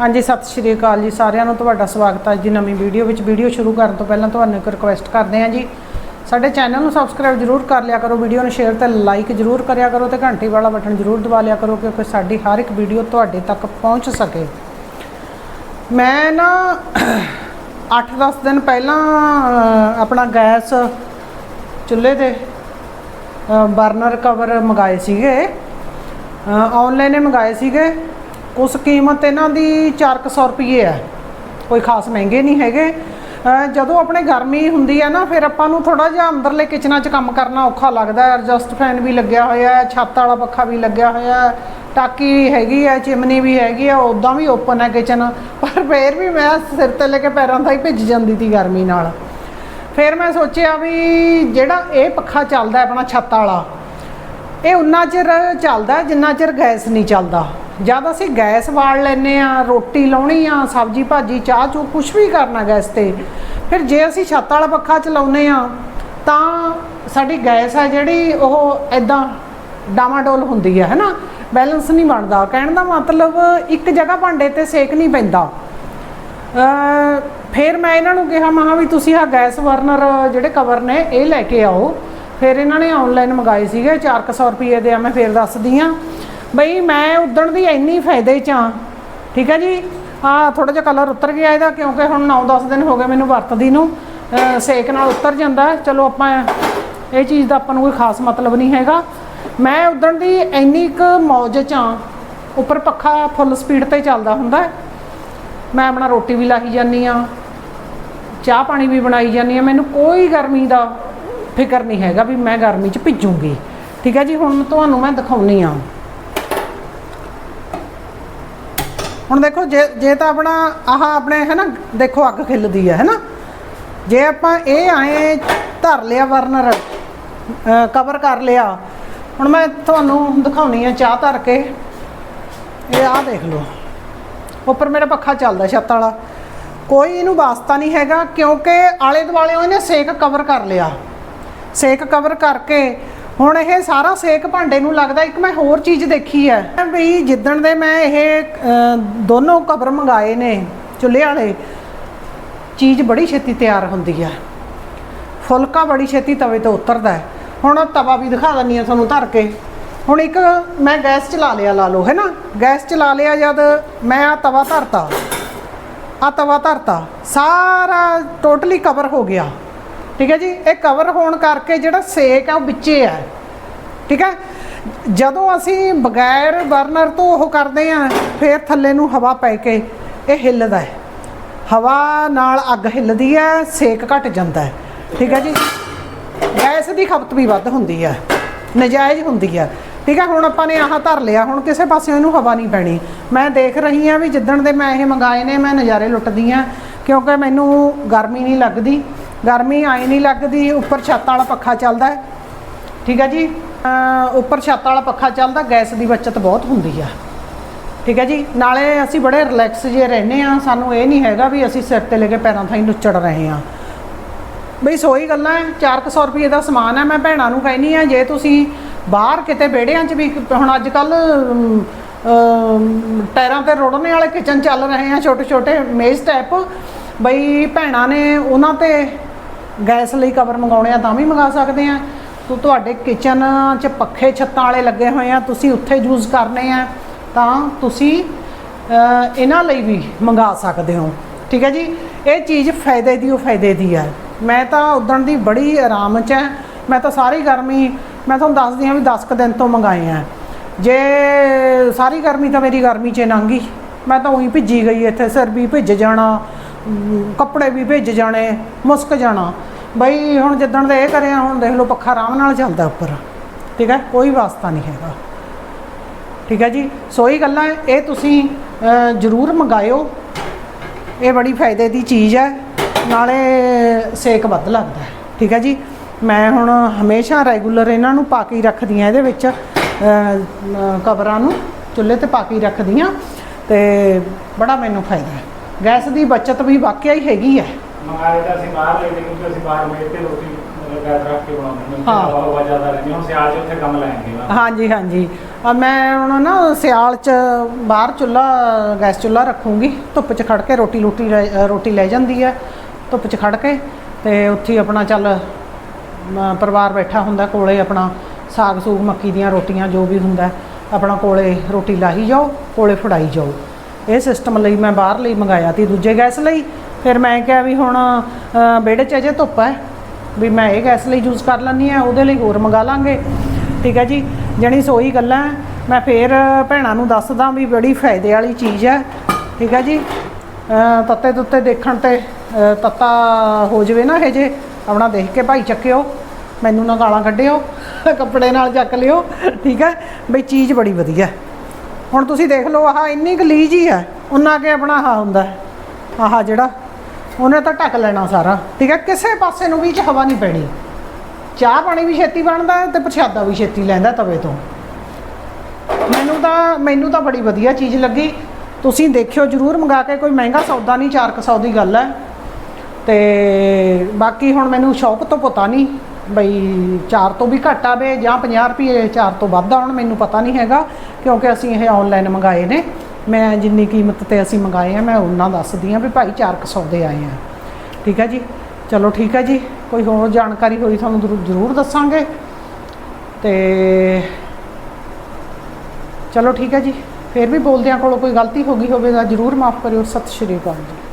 ਹਾਂਜੀ, ਸਤਿ ਸ਼੍ਰੀ ਅਕਾਲ ਜੀ ਸਾਰਿਆਂ ਨੂੰ, ਤੁਹਾਡਾ ਸਵਾਗਤ ਹੈ ਅੱਜ ਦੀ ਨਵੀਂ ਵੀਡੀਓ ਵਿੱਚ। ਵੀਡੀਓ ਸ਼ੁਰੂ ਕਰਨ ਤੋਂ ਪਹਿਲਾਂ ਤੁਹਾਨੂੰ ਇੱਕ ਰਿਕੁਐਸਟ ਕਰਦੇ ਹਾਂ ਜੀ। ਸਾਡੇ ਚੈਨਲ ਨੂੰ ਸਬਸਕ੍ਰਾਈਬ ਜਰੂਰ ਕਰ ਲਿਆ ਕਰੋ, ਵੀਡੀਓ ਨੂੰ ਸ਼ੇਅਰ ਤੇ ਲਾਈਕ ਜਰੂਰ ਕਰਿਆ ਕਰੋ ਤੇ ਘੰਟੀ ਵਾਲਾ ਬਟਨ ਜਰੂਰ ਦਬਾ ਲਿਆ ਕਰੋ ਕਿਉਂਕਿ ਸਾਡੀ ਹਰ ਇੱਕ ਵੀਡੀਓ ਤੁਹਾਡੇ ਤੱਕ ਪਹੁੰਚ ਸਕੇ। ਮੈਂ ਨਾ 8-10 ਦਿਨ ਪਹਿਲਾਂ ਆਪਣਾ ਗੈਸ ਚੁੱਲ੍ਹੇ ਤੇ ਬਰਨਰ ਕਵਰ ਮੰਗਾਏ ਸੀਗੇ। ਆਨਲਾਈਨ ਹੀ ਮੰਗਾਏ ਸੀਗੇ। ਉਸ ਕੀਮਤ ਇਹਨਾਂ ਦੀ 400 ਰੁਪਏ ਹੈ। ਕੋਈ ਖਾਸ ਮਹਿੰਗੇ ਨਹੀਂ ਹੈਗੇ। ਜਦੋਂ ਆਪਣੇ ਗਰਮੀ ਹੁੰਦੀ ਹੈ ਨਾ, ਫਿਰ ਆਪਾਂ ਨੂੰ ਥੋੜਾ ਜਿਹਾ ਅੰਦਰਲੇ ਕਿਚਨਾਂ 'ਚ ਕੰਮ ਕਰਨਾ ਔਖਾ ਲੱਗਦਾ ਹੈ। ਐਡਜਸਟ ਫੈਨ ਵੀ ਲੱਗਿਆ ਹੋਇਆ ਹੈ, ਛੱਤ ਵਾਲਾ ਪੱਖਾ ਵੀ ਲੱਗਿਆ ਹੋਇਆ ਹੈ। ਟਾਕੀ ਹੈਗੀ ਹੈ, ਚਿਮਨੀ ਵੀ ਹੈਗੀ ਹੈ ਉਦਾਂ ਵੀ ਓਪਨ ਹੈ ਕਿਚਨ ਪਰ ਫੇਰ ਵੀ ਮੈਂ ਸਿਰ ਤੇ ਲੈ ਕੇ ਪੈਰਾਂ ਦਾ ਹੀ ਭਿੱਜ ਜਾਂਦੀ ਸੀ ਗਰਮੀ ਨਾਲ। ਫਿਰ ਮੈਂ ਸੋਚਿਆ ਵੀ ਜਿਹੜਾ ਇਹ ਪੱਖਾ ਚੱਲਦਾ ਆਪਣਾ ਛੱਤ ਵਾਲਾ, ਇਹ ਉਨਾ ਚਿਰ ਚੱਲਦਾ ਜਿੰਨਾ ਚਿਰ ਗੈਸ ਨਹੀਂ ਚੱਲਦਾ। ਜਦ ਅਸੀਂ ਗੈਸ ਬਾਲ ਲੈਨੇ ਆ ਰੋਟੀ ਲਾਉਣੀ ਆ, ਸਬਜੀ ਭਾਜੀ, ਚਾਹ ਚੂ ਕੁਝ ਵੀ ਕਰਨਾ ਗੈਸ ਤੇ, ਫਿਰ ਜੇ ਅਸੀਂ ਛੱਤ ਵਾਲਾ ਪੱਖਾ ਚਲਾਉਨੇ ਆ ਤਾਂ ਸਾਡੀ ਗੈਸ ਹੈ ਜਿਹੜੀ ਉਹ ਐਦਾਂ ਡਾਮਾਡੋਲ ਹੁੰਦੀ ਹੈ ਹੈਨਾ? ਬੈਲੈਂਸ ਨਹੀਂ ਬਣਦਾ। ਕਹਿਣ ਦਾ ਮਤਲਬ ਇੱਕ ਜਗ੍ਹਾ ਭਾਂਡੇ ਤੇ ਸੇਕ ਨਹੀਂ ਪੈਂਦਾ। ਫਿਰ ਮੈਂ ਇਹਨਾਂ ਨੂੰ ਕਿਹਾ ਮਹਾ ਵੀ ਤੁਸੀਂ ਆ ਗੈਸ ਬਰਨਰ ਜਿਹੜੇ ਕਵਰ ਨੇ, ਇਹ ਲੈ ਕੇ ਆਓ। ਫਿਰ ਇਹਨਾਂ ਨੇ ਆਨਲਾਈਨ ਮੰਗਾਏ ਸੀਗੇ 400 ਰੁਪਏ ਦੇ ਆ, ਮੈਂ ਫਿਰ ਦੱਸਦੀ ਆ ਬਈ ਮੈਂ ਉਦਣ ਦੀ ਇੰਨੀ ਫਾਇਦੇ ਚ ਆ, ਠੀਕ ਹੈ ਜੀ? ਆ ਥੋੜਾ ਜਿਹਾ ਕਲਰ ਉਤਰ ਗਿਆ ਇਹਦਾ, ਕਿਉਂਕਿ ਹੁਣ 9-10 ਦਿਨ ਹੋ ਗਏ ਮੈਨੂੰ ਵਰਤਦੀ ਨੂੰ। ਸੇਕ ਨਾਲ ਉਤਰ ਜਾਂਦਾ, ਚਲੋ ਆਪਾਂ ਇਹ ਚੀਜ਼ ਦਾ ਆਪਾਂ ਨੂੰ ਕੋਈ ਖਾਸ ਮਤਲਬ ਨਹੀਂ ਹੈਗਾ। ਮੈਂ ਉਦਣ ਦੀ ਇੰਨੀ ਕੁ ਮੌਜ ਚ ਆ, ਉੱਪਰ ਪੱਖਾ ਫੁੱਲ ਸਪੀਡ ਤੇ ਚੱਲਦਾ ਹੁੰਦਾ। ਮੈਂ ਆਪਣਾ ਰੋਟੀ ਵੀ ਲਾਹੀ ਜਾਂਦੀ ਆ, ਚਾਹ ਪਾਣੀ ਵੀ ਬਣਾਈ ਜਾਂਦੀ ਆ। ਮੈਨੂੰ ਕੋਈ ਗਰਮੀ ਦਾ ਫਿਕਰ ਨਹੀਂ ਹੈਗਾ ਵੀ ਮੈਂ ਗਰਮੀ 'ਚ ਭਿੱਜੂਗੀ। ਠੀਕ ਹੈ ਜੀ? ਹੁਣ ਤੁਹਾਨੂੰ ਮੈਂ ਦਿਖਾਉਣੀ ਆ। ਹੁਣ ਦੇਖੋ, ਜੇ ਜੇ ਤਾਂ ਆਪਣਾ ਆਹ ਆਪਣੇ ਹੈ ਨਾ ਦੇਖੋ ਅੱਗ ਖਿੱਲਦੀ ਹੈ ਹੈ ਨਾ ਜੇ ਆਪਾਂ ਇਹ ਆਏ ਧਰ ਲਿਆ ਵਰਨਰ ਕਵਰ ਕਰ ਲਿਆ, ਹੁਣ ਮੈਂ ਤੁਹਾਨੂੰ ਦਿਖਾਉਣੀ ਆ ਚਾਹ ਧਰ ਕੇ। ਇਹ ਆਹ ਦੇਖ ਲਓ। ਉੱਪਰ ਮੇਰਾ ਪੱਖਾ ਚੱਲਦਾ ਛੱਤ ਵਾਲਾ। ਕੋਈ ਇਹਨੂੰ ਵਾਸਤਾ ਨਹੀਂ ਹੈਗਾ, ਕਿਉਂਕਿ ਆਲੇ ਦੁਆਲੇ ਉਹਨੇ ਸੇਕ ਕਵਰ ਕਰ ਲਿਆ। ਸੇਕ ਕਵਰ ਕਰਕੇ ਹੁਣ ਇਹ ਸਾਰਾ ਸੇਕ ਭਾਂਡੇ ਨੂੰ ਲੱਗਦਾ, ਇੱਕ ਮੈਂ ਹੋਰ ਚੀਜ਼ ਦੇਖੀ ਹੈ। ਵੀ ਜਿੱਦਣ ਦੇ ਮੈਂ ਇਹ ਦੋਨੋਂ ਕਬਰ ਮੰਗਾਏ ਨੇ ਚੁੱਲ੍ਹੇ ਵਾਲੇ, ਚੀਜ਼ ਬੜੀ ਛੇਤੀ ਤਿਆਰ ਹੁੰਦੀ ਹੈ। ਫੁਲਕਾ ਬੜੀ ਛੇਤੀ ਤਵੇ ਤੋਂ ਉਤਰਦਾ ਹੈ। ਹੁਣ ਤਵਾ ਵੀ ਦਿਖਾ ਦਿੰਨੀ ਆ ਤੁਹਾਨੂੰ ਧਰ ਕੇ। ਹੁਣ ਇੱਕ ਮੈਂ ਗੈਸ ਚਲਾ ਲਿਆ ਲਾ ਲਓ ਹੈ ਨਾ ਗੈਸ ਚਲਾ ਲਿਆ ਜਦ ਮੈਂ ਆ ਤਵਾ ਧਰਤਾ ਆ ਤਵਾ ਧਰਤਾ, ਸਾਰਾ ਟੋਟਲੀ ਕਵਰ ਹੋ ਗਿਆ। ਠੀਕ ਹੈ ਜੀ? ਇਹ ਕਵਰ ਹੋਣ ਕਰਕੇ ਜਿਹੜਾ ਸੇਕ ਆ ਉਹ ਵਿੱਚੇ ਆ। ਠੀਕ ਹੈ? ਜਦੋਂ ਅਸੀਂ ਬਗੈਰ ਬਰਨਰ ਤੋਂ ਉਹ ਕਰਦੇ ਆ, ਫਿਰ ਥੱਲੇ ਨੂੰ ਹਵਾ ਪੈ ਕੇ ਇਹ ਹਿੱਲਦਾ ਹੈ। ਹਵਾ ਨਾਲ ਅੱਗ ਹਿੱਲਦੀ ਹੈ, ਸੇਕ ਘਟ ਜਾਂਦਾ ਹੈ। ਠੀਕ ਹੈ ਜੀ? ਗੈਸ ਦੀ ਖਪਤ ਵੀ ਵੱਧ ਹੁੰਦੀ ਹੈ। ਨਜਾਇਜ਼ ਹੁੰਦੀ ਹੈ। ਠੀਕ ਹੈ? ਹੁਣ ਆਪਾਂ ਨੇ ਆਹ ਧਰ ਲਿਆ, ਹੁਣ ਕਿਸੇ ਪਾਸੇ ਇਹਨੂੰ ਹਵਾ ਨਹੀਂ ਪੈਣੀ। ਮੈਂ ਦੇਖ ਰਹੀ ਹਾਂ ਵੀ ਜਿੱਦਣ ਦੇ ਮੈਂ ਇਹ ਮੰਗਾਏ ਨੇ, ਮੈਂ ਨਜ਼ਾਰੇ ਲੁੱਟਦੀ ਆ ਕਿਉਂਕਿ ਮੈਨੂੰ ਗਰਮੀ ਨਹੀਂ ਲੱਗਦੀ। ਗਰਮੀ ਆਈ ਨਹੀਂ ਲੱਗਦੀ, ਉੱਪਰ ਛੱਤ ਵਾਲਾ ਪੱਖਾ ਚੱਲਦਾ ਹੈ। ਠੀਕ ਹੈ ਜੀ? ਉੱਪਰ ਛੱਤ ਵਾਲਾ ਪੱਖਾ ਚੱਲਦਾ, ਗੈਸ ਦੀ ਬਚਤ ਬਹੁਤ ਹੁੰਦੀ ਆ। ਠੀਕ ਹੈ ਜੀ? ਨਾਲੇ ਅਸੀਂ ਬੜੇ ਰਿਲੈਕਸ ਜੇ ਰਹਿੰਦੇ ਆ ਸਾਨੂੰ ਇਹ ਨਹੀਂ ਹੈਗਾ ਵੀ ਅਸੀਂ ਸਿਰ ਤੇ ਲੈ ਕੇ ਪੈਰਾਂ ਥਾਈ ਨੁੱਚੜ ਰਹੇ ਆ ਬਈ ਸੋਈ ਗੱਲਾਂ ਹੈ 400 ਰੁਪਏ ਦਾ ਸਮਾਨ ਹੈ, ਮੈਂ ਭੈਣਾਂ ਨੂੰ ਕਹਿਨੀ ਆ ਜੇ ਤੁਸੀਂ ਬਾਹਰ ਕਿਤੇ ਵਿਹੜਿਆਂ 'ਚ ਵੀ ਹੁਣ ਅੱਜ ਕੱਲ ਟਾਇਰਾਂ ਤੇ ਰੋੜਨੇ ਵਾਲੇ ਕਿਚਨ ਚੱਲ ਰਹੇ ਆ ਛੋਟੇ ਛੋਟੇ ਮੇਜ਼ ਟੈਪ ਬਈ ਭੈਣਾਂ ਨੇ ਉਹਨਾਂ ਤੇ ਗੈਸ ਲਈ ਕਵਰ ਮੰਗਾਉਣੇ ਆ ਤਾਂ ਵੀ ਮੰਗਾ ਸਕਦੇ ਆ। ਤੋ ਤੁਹਾਡੇ ਕਿਚਨ 'ਚ ਪੱਖੇ ਛੱਤਾਂ ਵਾਲੇ ਲੱਗੇ ਹੋਏ ਆ, ਤੁਸੀਂ ਉੱਥੇ ਯੂਜ਼ ਕਰਨੇ ਆ, ਤਾਂ ਤੁਸੀਂ ਇਹਨਾਂ ਲਈ ਵੀ ਮੰਗਾ ਸਕਦੇ ਹੋ। ਠੀਕ ਹੈ ਜੀ? ਇਹ ਚੀਜ਼ ਫਾਇਦੇ ਦੀ ਉਹ ਫਾਇਦੇ ਦੀ ਹੈ। ਮੈਂ ਤਾਂ ਉਦਣ ਦੀ ਬੜੀ ਆਰਾਮ 'ਚ ਹੈ ਮੈਂ ਤਾਂ ਸਾਰੀ ਗਰਮੀ, ਮੈਂ ਤੁਹਾਨੂੰ ਦੱਸਦੀ ਹਾਂ ਵੀ 10 ਕੁ ਦਿਨ ਤੋਂ ਮੰਗਾਏ ਆ। ਜੇ ਸਾਰੀ ਗਰਮੀ ਤਾਂ ਮੇਰੀ ਗਰਮੀ 'ਚ ਲੰਘ ਮੈਂ ਤਾਂ ਉਹੀ ਭਿੱਜੀ ਗਈ ਇੱਥੇ, ਸਿਰ ਵੀ ਭਿੱਜ ਜਾਣਾ ਕੱਪੜੇ ਵੀ ਭਿੱਜ ਜਾਣੇ, ਮੁਸਕ ਜਾਣਾ। ਬਈ ਹੁਣ ਜਿੱਦਣ ਦਾ ਇਹ ਕਰਿਆ, ਹੁਣ ਦੇਖ ਲਓ ਪੱਖਾ ਆਰਾਮ ਨਾਲ ਚੱਲਦਾ ਉੱਪਰ। ਠੀਕ ਹੈ? ਕੋਈ ਵਾਸਤਾ ਨਹੀਂ ਹੈਗਾ। ਠੀਕ ਹੈ ਜੀ? ਸੋ ਇਹ ਗੱਲਾਂ ਇਹ ਤੁਸੀਂ ਜ਼ਰੂਰ ਮੰਗਾਇਓ। ਇਹ ਬੜੀ ਫਾਇਦੇ ਦੀ ਚੀਜ਼ ਹੈ। ਨਾਲੇ ਸੇਕ ਵੱਧ ਲੱਗਦਾ ਠੀਕ ਹੈ ਜੀ? ਮੈਂ ਹੁਣ ਹਮੇਸ਼ਾ ਰੈਗੂਲਰ ਇਹਨਾਂ ਨੂੰ ਪਾ ਕੇ ਹੀ ਰੱਖਦੀ ਹਾਂ ਇਹਦੇ ਵਿੱਚ ਕਵਰਾਂ ਨੂੰ, ਚੁੱਲ੍ਹੇ ਤੇ ਪਾ ਕੇ ਰੱਖਦੀ ਹਾਂ। ਤੇ ਬੜਾ ਮੈਨੂੰ ਫਾਇਦਾ ਹੈ। ਗੈਸ ਦੀ ਬਚਤ ਵੀ ਵਾਕਿਆ ਹੀ ਹੈਗੀ ਹੈ। ਮੰਗਾਏ ਤਾਂ ਅਸੀਂ ਬਾਹਰ ਲੈ ਗਏ ਕਿਉਂਕਿ ਅਸੀਂ ਬਾਹਰ ਮੇੜ ਤੇ ਰੋਟੀ ਗੈਸ ਰੱਖ ਕੇ ਬਣਾਉਂਦੇ ਨੇ ਹਾਂ। ਹਵਾ ਹਵਾ ਜ਼ਿਆਦਾ ਰਹਿੰਦੀ ਹੁਣ ਸਿਆਲ 'ਚ ਉੱਥੇ ਕੰਮ ਲੈਣਗੇ ਨਾ ਹਾਂਜੀ ਹਾਂਜੀ। ਮੈਂ ਹੁਣ ਨਾ ਸਿਆਲ ਚ ਬਾਹਰ ਚੁੱਲ੍ਹਾ ਗੈਸ ਚੁੱਲ੍ਹਾ ਰੱਖੂੰਗੀ। ਧੁੱਪ ਚ ਖੜ ਕੇ ਰੋਟੀ ਰੋਟੀ ਰੋਟੀ ਲੈ ਜਾਂਦੀ ਹੈ। ਧੁੱਪ ਚ ਖੜ ਕੇ ਤੇ ਉੱਥੇ ਹੀ ਆਪਣਾ ਚੱਲ ਮ, ਪਰਿਵਾਰ ਬੈਠਾ ਹੁੰਦਾ ਕੋਲੇ ਆਪਣਾ ਸਾਗ ਸੂਗ ਮੱਕੀ ਦੀਆਂ ਰੋਟੀਆਂ ਜੋ ਵੀ ਹੁੰਦਾ ਆਪਣਾ ਕੋਲੇ ਰੋਟੀ ਲਾਹੀ ਜਾਓ ਕੋਲੇ ਫੜਾਈ ਜਾਓ। ਇਹ ਸਿਸਟਮ ਲਈ ਮੈਂ ਬਾਹਰ ਲਈ ਮੰਗਾਇਆ ਤੀ ਦੂਜੇ ਗੈਸ ਲਈ ਫਿਰ ਮੈਂ ਕਿਹਾ ਵੀ ਹੁਣ ਅ, ਵਿਹੜੇ 'ਚ ਅਜੇ ਧੁੱਪ ਹੈ ਵੀ ਮੈਂ ਇਹ ਗੈਸ ਲਈ ਯੂਜ਼ ਕਰ ਲੈਂਦੀ ਆ ਉਹਦੇ ਲਈ ਹੋਰ ਮੰਗਾ ਲਾਂਗੇ। ਠੀਕ ਹੈ ਜੀ? ਜਣੀ ਸੋਈ ਗੱਲਾਂ ਮੈਂ ਫੇਰ ਭੈਣਾਂ ਨੂੰ ਦੱਸਦਾ ਵੀ ਬੜੀ ਫਾਇਦੇ ਵਾਲੀ ਚੀਜ਼ ਹੈ। ਠੀਕ ਹੈ ਜੀ? ਤੱਤੇ ਤੁੱਤੇ ਦੇਖਣ ਤੇ ਤੱਤਾ ਹੋ ਜਵੇ ਨਾ ਇਹ ਜੇ ਆਪਣਾ ਦੇਖ ਕੇ ਭਾਈ ਚੱਕਿਓ ਮੈਨੂੰ ਨਾ ਗਾਲਾਂ ਕੱਢਿਓ ਕੱਪੜੇ ਨਾਲ ਚੱਕ ਲਿਓ। ਠੀਕ ਹੈ? ਬਈ ਚੀਜ਼ ਬੜੀ ਵਧੀਆ। ਹੁਣ ਤੁਸੀਂ ਦੇਖ ਲਓ ਆਹ ਇੰਨੀ ਗਲੀਜ ਹੀ ਹੈ ਉਹਨਾਂ ਕੇ ਆਪਣਾ ਆਹ ਹੁੰਦਾ ਹੈ, ਆਹ ਜਿਹੜਾ ਉਹਨੇ ਤਾਂ ਢੱਕ ਲੈਣਾ ਸਾਰਾ। ਠੀਕ ਹੈ, ਕਿਸੇ ਪਾਸੇ ਨੂੰ ਵੀ ਚ ਹਵਾ ਨਹੀਂ ਪੈਣੀ। ਚਾਹ ਪਾਣੀ ਵੀ ਛੇਤੀ ਬਣਦਾ ਹੈ ਤੇ ਪ੍ਰਸ਼ਾਦਾ ਵੀ ਛੇਤੀ ਲੈਂਦਾ ਤਵੇ ਤੋਂ। ਮੈਨੂੰ ਤਾਂ ਮੈਨੂੰ ਤਾਂ ਬੜੀ ਵਧੀਆ ਚੀਜ਼ ਲੱਗੀ। ਤੁਸੀਂ ਦੇਖਿਓ, ਜਰੂਰ ਮੰਗਾ ਕੇ ਕੋਈ ਮਹਿੰਗਾ ਸੌਦਾ ਨਹੀਂ 400 ਦੀ ਗੱਲ ਹੈ। ਤੇ ਬਾਕੀ ਹੁਣ ਮੈਨੂੰ ਸ਼ੌਪ ਤੋਂ ਪਤਾ ਨਹੀਂ ਬਈ 4 ਤੋਂ ਵੀ ਘੱਟ ਆਵੇ ਜਾਂ 50 ਰੁਪਏ 4 ਤੋਂ ਵੱਧ ਆਉਣ, ਮੈਨੂੰ ਪਤਾ ਨਹੀਂ ਹੈਗਾ, ਕਿਉਂਕਿ ਅਸੀਂ ਇਹ ਆਨਲਾਈਨ ਮੰਗਾਏ ਨੇ। ਮੈਂ ਜਿੰਨੀ ਕੀਮਤ ਤੇ ਅਸੀਂ ਮੰਗਾਏ ਆ, ਮੈਂ ਉਹਨਾਂ ਦੱਸਦੀ ਆ ਵੀ ਭਾਈ 400 ਦੇ ਆਏ ਆ। ਠੀਕ ਹੈ ਜੀ? ਚਲੋ ਠੀਕ ਹੈ ਜੀ। ਕੋਈ ਹੋਰ ਜਾਣਕਾਰੀ ਹੋਈ ਤੁਹਾਨੂੰ ਜ਼ਰੂ- ਜ਼ਰੂਰ ਦੱਸਾਂਗੇ। ਤੇ ਚਲੋ ਠੀਕ ਹੈ ਜੀ। ਫਿਰ ਵੀ ਬੋਲਦਿਆਂ ਕੋਲੋਂ ਕੋਈ ਗਲਤੀ ਹੋ ਗਈ ਹੋਵੇ ਤਾਂ ਜ਼ਰੂਰ ਮਾਫ ਕਰਿਓ। ਸਤਿ ਸ਼੍ਰੀ ਅਕਾਲ ਜੀ।